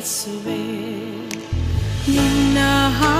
it's so bad. Nina,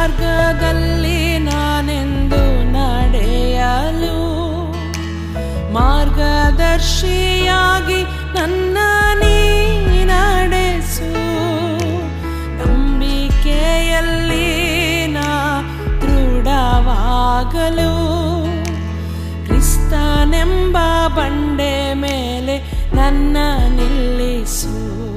ಮಾರ್ಗದಲ್ಲಿ ನಾನೆಂದು ನಡೆಯಲು ಮಾರ್ಗದರ್ಶಿಯಾಗಿ ನನ್ನ ನೀ ನಡೆಸು. ನಂಬಿಕೆಯಲ್ಲಿ ನಾ ದೃಢವಾಗಲು ಕ್ರಿಸ್ತನೆಂಬ ಬಂಡೆ ಮೇಲೆ ನನ್ನ ನಿಲ್ಲಿಸು.